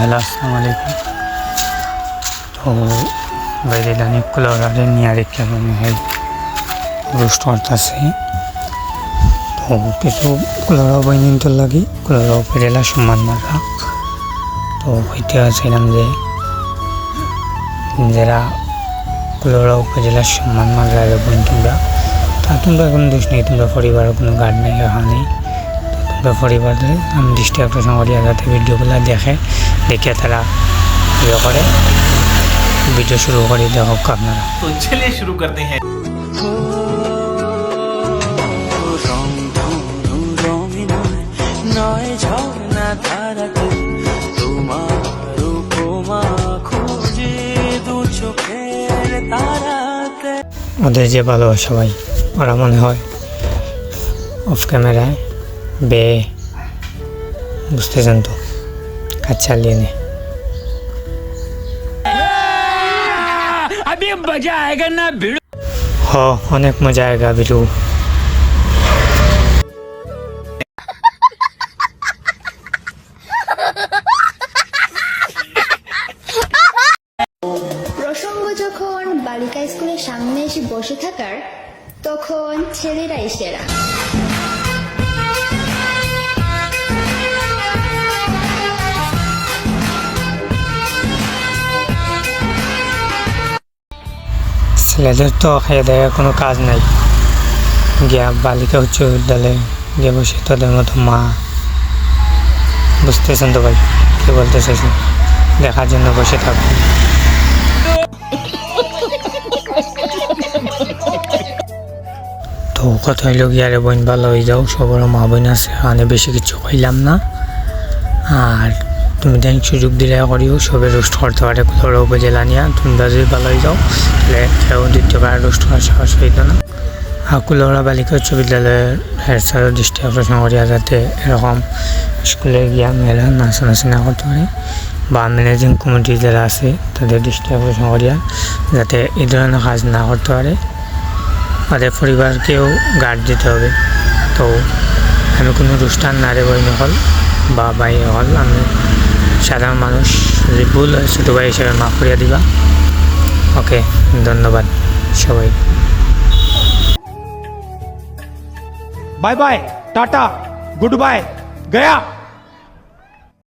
Hello আসসালামু আলাইকুম। তো বাইরে দাঁড়িয়ে কুলারে নিয়ে রেখে আমি হয় রোস্ট করতেছি তো কিছু কুলারাও বাইনিন তো লাগি কুলারাও পেরেলা সম্মান মারা। তো হইতে আছিলাম যে, যারা কুলারাও পেরেলা সম্মান মারা বোন তোমরা তা তোমরা এখন দোষ নেই, তোমরা পরিবারের কোনো গার্ড নেই, এখানে। নেই তোমরা পরিবার ধরে আমি দৃষ্টি একটা সঙ্গে যাতে ভিডিওগুলো দেখে। দেখে তারা ইয়ে করে। ভিডিও শুরু করে দেওয়া হোক আপনারা। তো শুরু করতে হ্যাঁ। নয় ওদের যে ভালো সবাই ওরা মনে হয় অফ ক্যামেরায় বে বুঝতেছেন তো? কাজ চালিয়ে নে হ অনেক মজা আয়েগা বিরু প্রসঙ্গ যখন বালিকা স্কুলের সামনে এসে বসে থাকার তখন ছেলেরাই সেরা ছেলেদের তো খাইয়ে দেয় কোনো কাজ নাই। গিয়া বালিকা উচ্চ বিদ্যালয়ে গিয়ে বসে, তোদের মতো মা। বুঝতেছেন তো ভাই, কি বলতে চাইছি দেখার জন্য বসে থাকো তো কথা হইল গিয়ারে বোন, ভালো হয়ে যাও। সবার মা বোন আছে এখানে বেশি কিছু কইলাম না। আর তুমি দেন সুযোগ দিলে করিও, সবে রোস্ট করতে পারে কোথাও উপজেলা নিয়ে। তোমরা যদি ভালো হয়ে যাও, তাহলে কেউ দ্বিতীয়বার রোস্ট করার সাহস হইতো না। আর বালিকা উচ্চ বিদ্যালয়ের হেড স্যারের দৃষ্টি আকর্ষণ করিয়া যাতে এরকম স্কুলে গিয়া মেয়েরা নাচানাচি না করতে পারে। বা ম্যানেজিং কমিটি যারা আছে, তাদের দৃষ্টি আকর্ষণ করিয়া যাতে এই ধরনের কাজ না করতে পারে। তাদের পরিবারকেও গার্ড দিতে হবে। তো আমি কোনো অনুষ্ঠান না রে বই হল বা ভাই হল, আমি সাধারণ মানুষ, যদি ভুল হয়, ছোটো ভাই হিসাবে মাফ করিয়া দিবা। ওকে, ধন্যবাদ সবাই। Bye bye, tata, good bye, Gaya.